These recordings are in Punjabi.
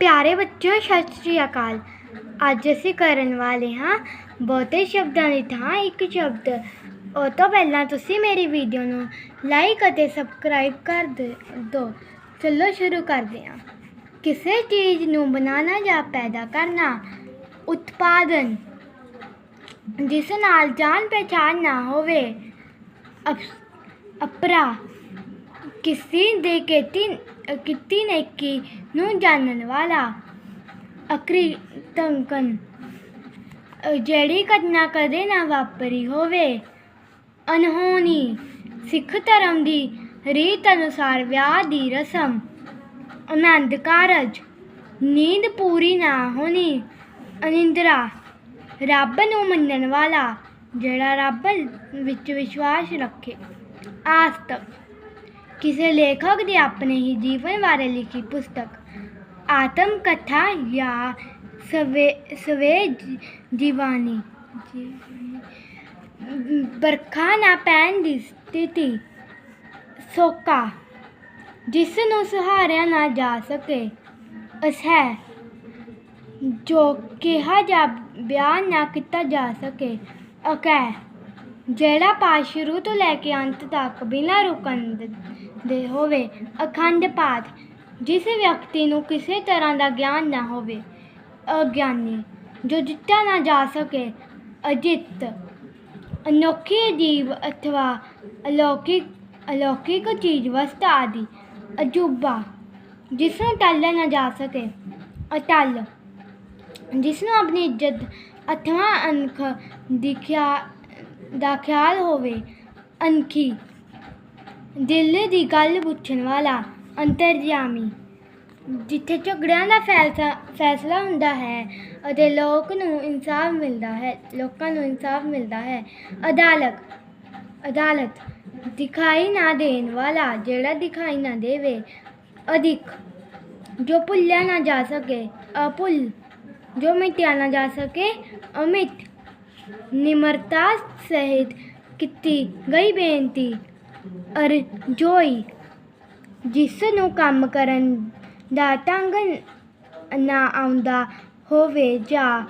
ਪਿਆਰੇ ਬੱਚਿਓ, ਸਤਿ ਸ਼੍ਰੀ ਅਕਾਲ। ਅੱਜ ਅਸੀਂ ਕਰਨ ਵਾਲੇ ਹਾਂ ਬਹੁਤੇ ਸ਼ਬਦਾਂ ਦੀ ਥਾਂ ਇੱਕ ਸ਼ਬਦ। ਉਹ ਤੋਂ ਪਹਿਲਾਂ ਤੁਸੀਂ ਮੇਰੀ ਵੀਡੀਓ ਨੂੰ ਲਾਈਕ ਅਤੇ ਸਬਸਕ੍ਰਾਈਬ ਕਰ ਦਿਓ ਚਲੋ ਸ਼ੁਰੂ ਕਰਦੇ ਹਾਂ। ਕਿਸੇ ਚੀਜ਼ ਨੂੰ ਬਣਾਉਣਾ ਜਾਂ ਪੈਦਾ ਕਰਨਾ, ਉਤਪਾਦਨ, ਜਿਸ ਨਾਲ ਜਾਣ ਪਛਾਣ ਨਾ ਹੋਵੇ, ਅਪ- ਅਪਰਾ, ਕਿਸੇ ਦੇ ਖੇਤੀ ਕੀਤੀ ਨੇਕੀ ਨੂੰ ਜਾਣਨ ਵਾਲਾ। ਅਕਰੀ ਤੰਕਨ ਜਿਹੜੀ ਘਟਨਾ ਕਦੇ ਨਾ ਵਾਪਰੀ ਹੋਵੇ। ਅਨਹੋਣੀ ਸਿੱਖ ਧਰਮ ਦੀ ਰੀਤ ਅਨੁਸਾਰ ਵਿਆਹ ਦੀ ਰਸਮ। ਆਨੰਦ ਕਾਰਜ, ਨੀਂਦ ਪੂਰੀ ਨਾ ਹੋਣੀ, ਅਨਿੰਦਰਾ, ਰੱਬ ਨੂੰ ਮੰਨਣ ਵਾਲਾ, ਜਿਹੜਾ ਰੱਬ ਵਿੱਚ ਵਿਸ਼ਵਾਸ ਰੱਖੇ। ਆਸਤਕ ਕਿਸੇ ਲੇਖਕ ਦੇ ਆਪਣੇ ਹੀ ਜੀਵਨ ਬਾਰੇ ਲਿਖੀ ਪੁਸਤਕ। ਆਤਮ ਕਥਾ ਜਾਂ ਸਵੇ ਸਵੇ ਜੀਵਾਨੀ ਜੀਵਨੀ। ਬਰਖਾ ਨਾ ਪੈਣ ਦੀ ਸਥਿਤੀ। ਸੋਕਾ। ਜਿਸ ਨੂੰ ਸਹਾਰਿਆ ਨਾ ਜਾ ਸਕੇ। ਅਸਹਿ। ਜੋ ਕਿਹਾ ਜਾ, ਬਿਆਨ ਨਾ ਕੀਤਾ ਜਾ ਸਕੇ। ਅਕੈ ਜਿਹੜਾ ਪਾਠ ਸ਼ੁਰੂ ਤੋਂ ਲੈ ਕੇ ਅੰਤ ਤੱਕ ਬਿਨਾਂ ਰੁਕਣ ਦੇ ਹੋਵੇ। ਅਖੰਡ ਪਾਠ, ਜਿਸ ਵਿਅਕਤੀ ਨੂੰ ਕਿਸੇ ਤਰ੍ਹਾਂ ਦਾ ਗਿਆਨ ਨਾ ਹੋਵੇ, ਅਗਿਆਨੀ, ਜੋ ਜਿੱਤਿਆ ਨਾ ਜਾ ਸਕੇ, ਅਜਿੱਤ, ਅਨੋਖੀ ਅਜੀਬ ਅਥਵਾ ਅਲੌਕਿਕ ਅਲੌਕਿਕ ਚੀਜ਼ ਵਸਤ ਆਦਿ, ਅਜੂਬਾ, ਜਿਸ ਨੂੰ ਟਾਲਿਆ ਨਾ ਜਾ ਸਕੇ, ਅਟਲ, ਜਿਸ ਨੂੰ ਆਪਣੀ ਇੱਜ਼ਤ ਅਥਵਾ ਅਣਖ ਦੀ ਖਿਆ ਦਾ ਖਿਆਲ ਹੋਵੇ ਅਣਖੀ ਦਿਲ ਦੀ ਗੱਲ ਪੁੱਛਣ ਵਾਲਾ ਅੰਤਰਜਾਮੀ ਜਿੱਥੇ ਝਗੜਿਆਂ ਦਾ ਫੈਸਲਾ ਫੈਸਲਾ ਹੁੰਦਾ ਹੈ ਅਤੇ ਲੋਕ ਨੂੰ ਇਨਸਾਫ ਮਿਲਦਾ ਹੈ, ਲੋਕਾਂ ਨੂੰ ਇਨਸਾਫ ਮਿਲਦਾ ਹੈ। ਅਦਾਲਤ ਅਦਾਲਤ ਦਿਖਾਈ ਨਾ ਦੇਣ ਵਾਲਾ ਜਿਹੜਾ ਦਿਖਾਈ ਨਾ ਦੇਵੇ, ਅਧਿਕ ਜੋ ਭੁੱਲਿਆ ਨਾ ਜਾ ਸਕੇ, ਅਭੁੱਲ ਜੋ ਮਿਟਿਆ ਨਾ ਜਾ ਸਕੇ ਅਮਿਤ ਨਿਮਰਤਾ ਸਹਿਤ ਕੀਤੀ ਗਈ ਬੇਨਤੀ ਅਰਜੋਈ ਜਿਸ ਨੂੰ ਕੰਮ ਕਰਨ ਦਾ ਢੰਗ ਨਾ ਆਉਂਦਾ ਹੋਵੇ ਜਾਂ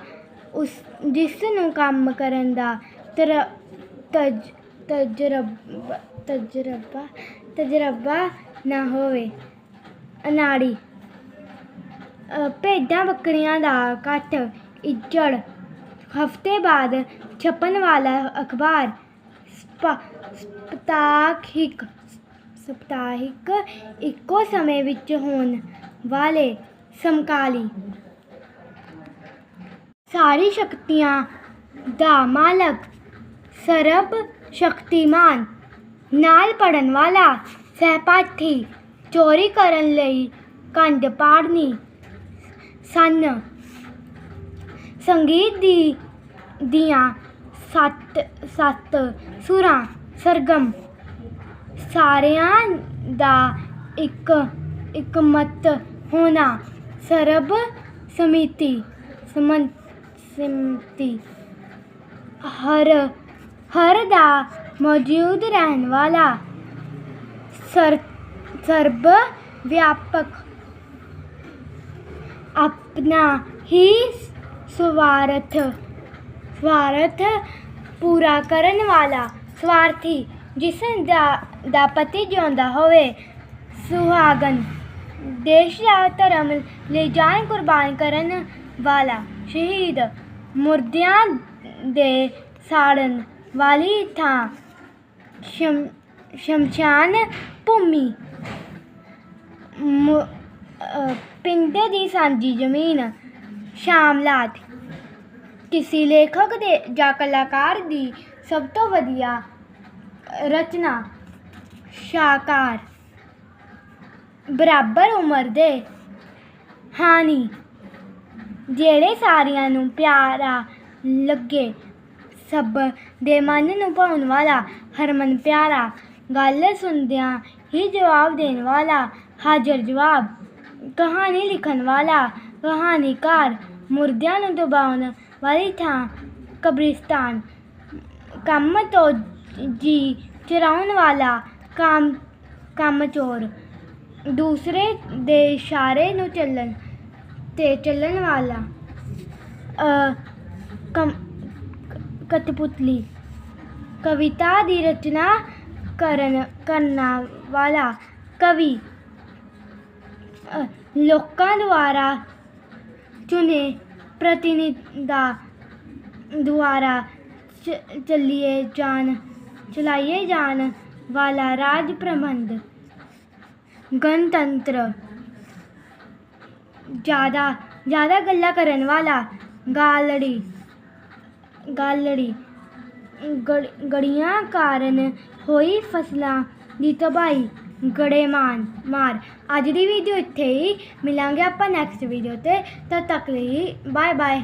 ਉਸ, ਜਿਸ ਨੂੰ ਕੰਮ ਕਰਨ ਦਾ ਤਜਰਬਾ ਤਜਰਬਾ ਤਜਰਬਾ ਨਾ ਹੋਵੇ। ਅਨਾੜੀ ਭੇਡਾਂ ਬੱਕਰੀਆਂ ਦਾ ਇਕੱਠ ਇੱਜੜ, ਹਫ਼ਤੇ ਬਾਅਦ ਛਪਣ ਵਾਲਾ ਅਖਬਾਰ ਸਪਤਾਹਿਕ ਸਪਤਾਹਿਕ ਇੱਕੋ ਸਮੇਂ ਵਿੱਚ ਹੋਣ ਵਾਲੇ ਸਮਕਾਲੀ ਸਾਰੀ ਸ਼ਕਤੀਆਂ ਦਾ ਮਾਲਕ ਸਰਬ ਸ਼ਕਤੀਮਾਨ ਨਾਲ ਪੜਨ ਵਾਲਾ ਸਹਿਪਾਠੀ ਚੋਰੀ ਕਰਨ ਲਈ ਕੰਡ ਪਾੜਨੀ ਸਨ। ਸੰਗੀਤ ਦੀ ਦੀਆਂ ਸੱਤ ਸੱਤ, ਸੁਰਾਂ, ਸਰਗਮ। ਸਾਰਿਆਂ ਦਾ ਇੱਕ ਇੱਕ ਮਤ ਹੋਣਾ। ਸਰਬ ਸਮਿਤੀ ਸਮਨ ਸਮਿਤੀ। ਹਰ ਹਰ ਦਾ ਮੌਜੂਦ ਰਹਿਣ ਵਾਲਾ। ਸਰ, ਸਰਬ ਵਿਆਪਕ। ਆਪਣਾ ਹੀ ਸਵਾਰਥ। ਸਵਾਰਥ ਪੂਰਾ ਕਰਨ ਵਾਲਾ ਸਵਾਰਥੀ, ਜਿਸ ਦਾ ਦਾ ਪਤੀ ਜਿਉਂਦਾ ਹੋਵੇ ਸੁਹਾਗਨ ਦੇਸ਼ ਦਾ ਧਰਮ ਲਈ ਜਾਨ ਕੁਰਬਾਨ ਕਰਨ ਵਾਲਾ ਸ਼ਹੀਦ ਮੁਰਦਿਆਂ ਦੇ ਸਾੜਨ ਵਾਲੀ ਥਾਂ, ਸ਼ਮ, ਸ਼ਮਸ਼ਾਨ ਭੂਮੀ। ਮੁ- ਪਿੰਡ ਦੀ ਸਾਂਝੀ ਜ਼ਮੀਨ, ਸ਼ਾਮਲਾਤ। ਕਿਸੇ ਲੇਖਕ ਦੇ ਜਾਂ ਕਲਾਕਾਰ ਦੀ ਸਭ ਤੋਂ ਵਧੀਆ ਰਚਨਾ ਸ਼ਾਹਕਾਰ। ਬਰਾਬਰ ਉਮਰ ਦੇ ਹਾਨੀ, ਜਿਹੜੇ ਸਾਰਿਆਂ ਨੂੰ ਪਿਆਰਾ ਲੱਗੇ, ਸਭ ਦੇ ਮਨ ਨੂੰ ਭਾਉਣ ਵਾਲਾ ਹਰਮਨ ਪਿਆਰਾ, ਗੱਲ ਸੁਣਦਿਆਂ ਹੀ ਜਵਾਬ ਦੇਣ ਵਾਲਾ, ਹਾਜ਼ਰ ਜਵਾਬ, ਕਹਾਣੀ ਲਿਖਣ ਵਾਲਾ, ਕਹਾਣੀਕਾਰ, ਮੁਰਦਿਆਂ ਨੂੰ ਦਬਾਉਣ ਵਾਲੀ ਥਾਂ ਕਬਰਿਸਤਾਨ। ਕੰਮ ਤੋਂ ਜੀ ਚਰਾਉਣ ਵਾਲਾ ਕੰਮ ਕੰਮ ਚੋਰ। ਦੂਸਰੇ ਦੇ ਇਸ਼ਾਰੇ ਨੂੰ ਚੱਲਣ ਤੇ ਚੱਲਣ ਵਾਲਾ ਅ, ਕਮ ਕਠਪੁਤਲੀ ਕਵਿਤਾ ਦੀ ਰਚਨਾ ਕਰਨ ਕਰਨਾ ਵਾਲਾ ਕਵੀ ਲੋਕਾਂ ਦੁਆਰਾ ਚੁਣੇ ਪ੍ਰਤੀਨਿਧਾਂ ਦੁਆਰਾ ਚ- ਚੱਲੀਏ ਜਾਣ, ਚਲਾਈਏ ਜਾਣ ਵਾਲਾ ਰਾਜ ਪ੍ਰਬੰਧ। ਗਣਤੰਤਰ। ਜ਼ਿਆਦਾ ਜ਼ਿਆਦਾ ਗੱਲਾਂ ਕਰਨ ਵਾਲਾ ਗਾਲੜੀ ਗਾਲੜੀ। ਗੜੀਆਂ ਕਾਰਨ ਹੋਈ ਫਸਲਾਂ ਦੀ ਤਬਾਹੀ। ਗੜੇਮਾਨ ਮਾਰ। ਅੱਜ ਦੀ ਵੀਡੀਓ ਇੱਥੇ ਹੀ ਮਿਲਾਂਗੇ ਆਪਾਂ ਨੈਕਸਟ ਵੀਡੀਓ ਤੇ। ਤਦ ਤੱਕ ਲਈ ਬਾਏ ਬਾਏ